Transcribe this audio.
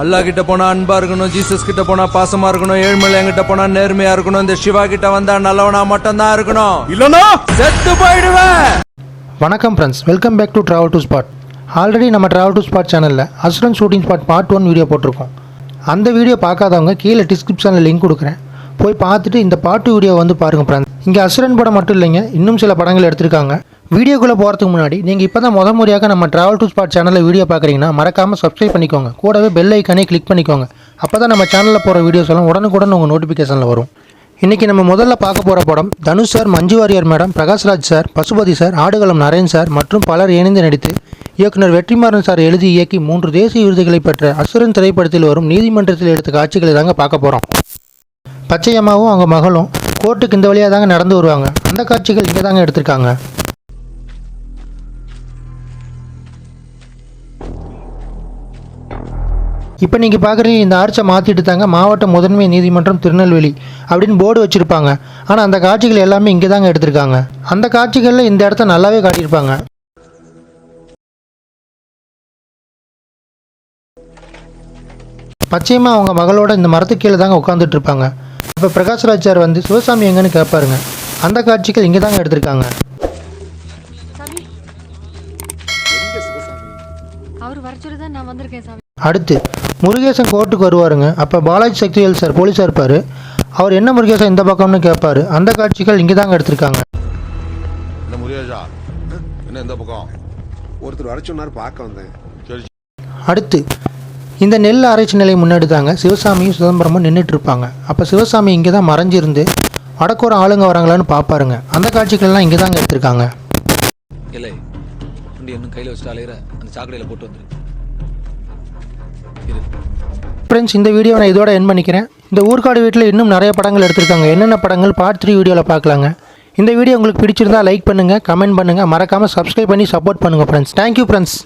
அல்லா கிட்ட போனா அன்பா இருக்கணும் ஜீசஸ் கிட்ட போனா பாசமா இருக்கணும் ஏழ்மலை கிட்ட போனா நேர்மையா இருக்கணும் இந்த சிவா கிட்ட வந்தா நல்லவனா மட்டும் தான் இருக்கணும். இல்லனா செத்து போயிடுவேன். வணக்கம் friends welcome back to travel to spot already நம்ம ட்ராவல் டு ஸ்பாட் சேனலில் Asuran shooting spot part one video போட்டிருக்கோம். அந்த வீடியோ பார்க்காதவங்க கீழே டிஸ்கிரிப்ஷனில் லிங்க் கொடுக்குறேன். போய் பார்த்துட்டு இந்த பாட்டு வீடியோ வந்து பாருங்கள் ஃப்ரெண்ட்ஸ் இங்கே அசுரன் படம் மட்டும் இல்லைங்க இன்னும் சில படங்கள் எடுத்திருக்காங்க. வீடியோக்குள்ளே போகிறதுக்கு முன்னாடி நீங்கள் இப்போ தான் முத முறையாக நம்ம ட்ராவல் டு ஸ்பாட் சேனலில் வீடியோ பார்க்குறீங்கன்னா மறக்காமல் சப்ஸ்கிரைப் பண்ணிக்கோங்க. கூடவே பெல் ஐக்கானே கிளிக் பண்ணிக்கோங்க. அப்போ தான் நம்ம சேனலில் போகிற வீடியோஸ் எல்லாம் உடனுக்குடன் உங்கள் நோட்டிஃபிகேஷனில் வரும். இன்றைக்கி நம்ம முதல்ல பார்க்க போகிற படம் Dhanush sir Manju Warrier madam Prakash Raj sir Pasupathy sir Aadukalam Naren sir மற்றும் பலர் இணைந்து நடித்து இயக்குனர் வெற்றிமாறன் சார் எழுதி இயக்கி மூன்று தேசிய விருதுகளை பெற்ற அசுரன் திரைப்படத்தில் வரும் நீதிமன்றத்தில் எடுத்த காட்சிகளை தாங்க பார்க்க போகிறோம் பச்சையம்மாவும் அவங்க மகளும் கோர்ட்டுக்கு இந்த வழியாக தாங்க நடந்து வருவாங்க. அந்த காட்சிகள் இங்கே தாங்க எடுத்திருக்காங்க. இப்போ நீங்கள் பார்க்குறீங்க இந்த ஆர்ச்சை மாற்றிட்டு தாங்க மாவட்ட முதன்மை நீதிமன்றம் திருநெல்வேலி அப்படின்னு போர்டு வச்சுருப்பாங்க. ஆனால் அந்த காட்சிகள் எல்லாமே இங்கே தாங்க எடுத்திருக்காங்க. அந்த காட்சிகளில் இந்த இடத்த நல்லாவே காட்டியிருப்பாங்க. பச்சையம்மா அவங்க மகளோட இந்த மரத்துக்கு கீழே தாங்க உட்காந்துட்டு இருப்பாங்க இப்போ பிரகாஷ்ராஜ் சார் வந்து சிவசாமி எங்கன்னு கேட்பாருங்க அந்த காட்சிகள் இங்கே தாங்க எடுத்திருக்காங்க அடுத்து முருகேசன் கோர்ட்டுக்கு வருவாருங்க. அப்போ பாலாஜி சக்திவேல் சார் போலீஸாக இருப்பார். அவர் என்ன முருகேசன் இந்த பக்கம்னு கேட்பாரு அந்த காட்சிகள் இங்கே தாங்க எடுத்திருக்காங்க. என்ன முருகேஷா? என்ன இந்த பக்கம்? ஒருத்தர் வர சொன்னார் பார்க்க வந்தேன். சரி. அடுத்து இந்த நெல் ஆராய்ச்சி நிலையம் முன்னாடி தாங்க சிவசாமியும் சிதம்பரமும் நின்றுட்டு இருப்பாங்க அப்போ சிவசாமி இங்கே தான் மறைஞ்சிருந்து வடக்கூற ஆளுங்க வராங்களான்னு பார்ப்பாருங்க அந்த காட்சிகள்லாம் இங்கே தாங்க எடுத்திருக்காங்க. இல்லை கையில் வச்சுட்டு அலையிற அந்த சாக்கடையில் போட்டு வந்துரு. இரு ஃப்ரெண்ட்ஸ் இந்த வீடியோ நான் இதோட என் பண்ணிக்கிறேன். இந்த ஊர்காடு வீட்டில் இன்னும் நிறைய படங்கள் எடுத்திருக்காங்க. என்னென்ன படங்கள்? பார்ட் த்ரீ வீடியோவில் பார்க்கலாங்க. இந்த வீடியோ உங்களுக்கு பிடிச்சிருந்தா லைக் பண்ணுங்கள் கமெண்ட் பண்ணுங்கள் மறக்காமல் சப்ஸ்கிரைப் பண்ணி சப்போர்ட் பண்ணுங்கள் ஃப்ரெண்ட்ஸ் தேங்க்யூ ஃப்ரெண்ட்ஸ்